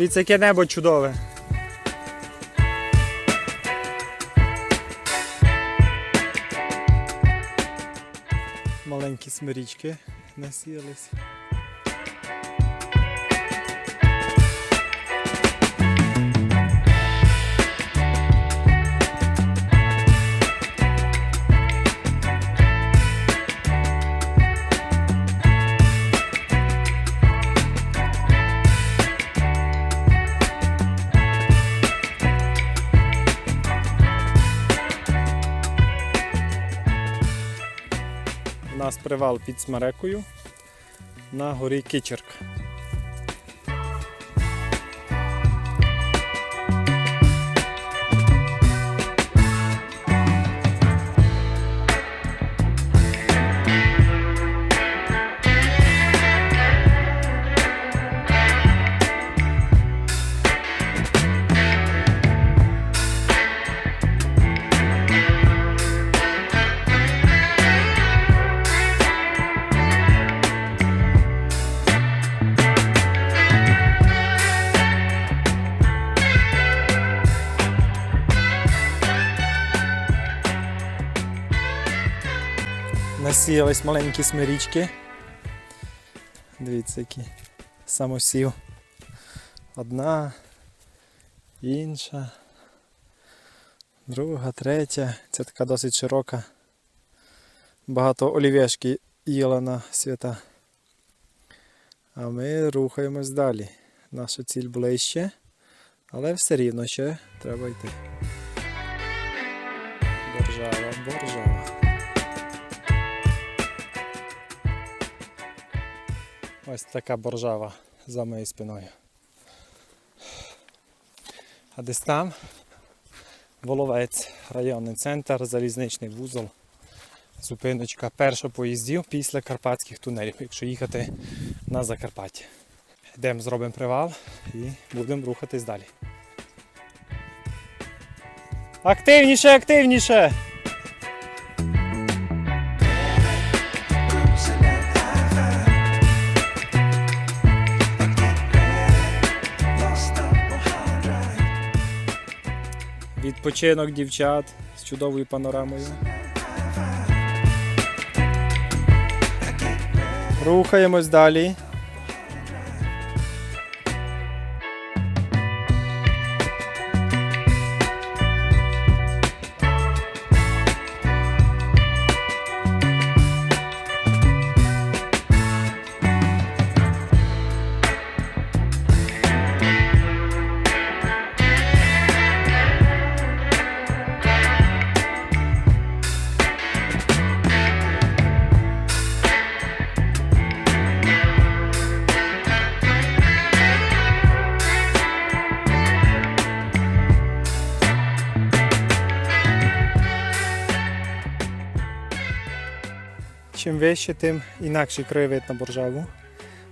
Дивіться, яке небо чудове. Маленькі смирічки насіялись. Нас привал під Смерекою на горі Кичерк. Насіялись маленькі смирічки. Дивіться, які самосів. Одна, інша, друга, третя. Це така досить широка. Багато олів'яшки їла на свята. А ми рухаємось далі. Наша ціль ближче, але все рівно ще треба йти. Боржава, боржава. Ось така боржава за моєю спиною. А десь там Воловець, районний центр, залізничний вузол, зупиночка перша поїздів після карпатських тунелів, якщо їхати на Закарпаття. Йдемо, зробимо привал і будемо рухатись далі. Активніше, активніше! Відпочинок дівчат з чудовою панорамою. Рухаємось далі. Чим вище, тим інакший краєвид на боржаву.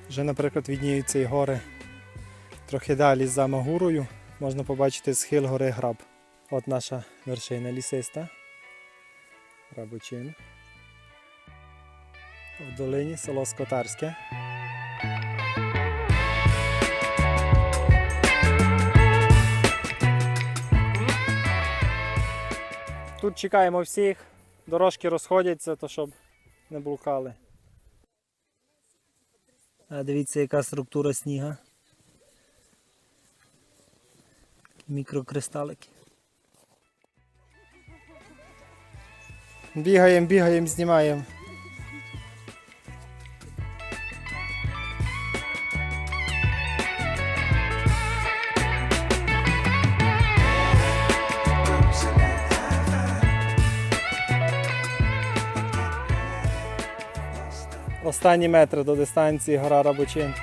Вже, наприклад, відніються і гори. Трохи далі за Магурою можна побачити схил гори Граб. От наша вершина лісиста. Грабочин. В долині село Скотарське. Тут чекаємо всіх. Дорожки розходяться, то щоб не блукали. А дивіться, яка структура сніга. Мікрокристалики. Бігаємо, бігаємо, знімаємо. Останні метри до дистанції гора Рабочин.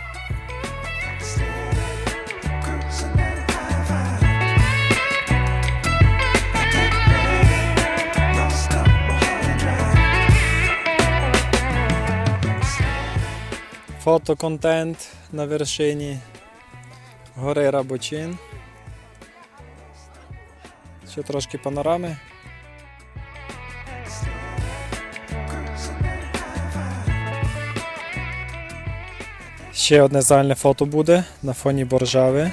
Фотоконтент на вершині гори Рабочин. Ще трошки панорами. Ще одне загальне фото буде на фоні боржави.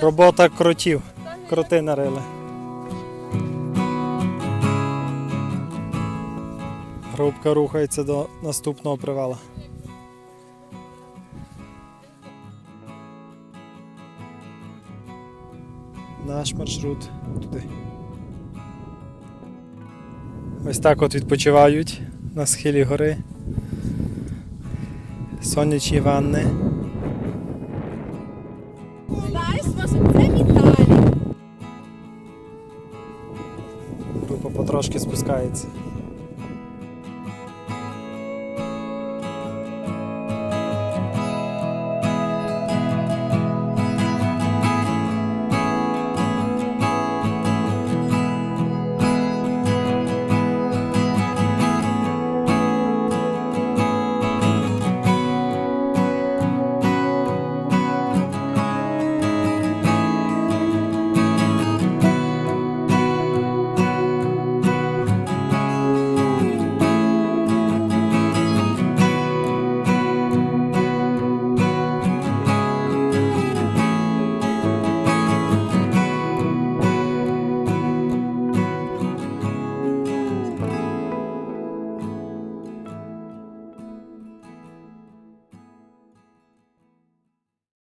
Робота кротів. Кроти нарили. Грубка рухається до наступного привала. Наш маршрут туди. Ось так от відпочивають на схилі гори. Сонячні ванни. Потрошки спускається.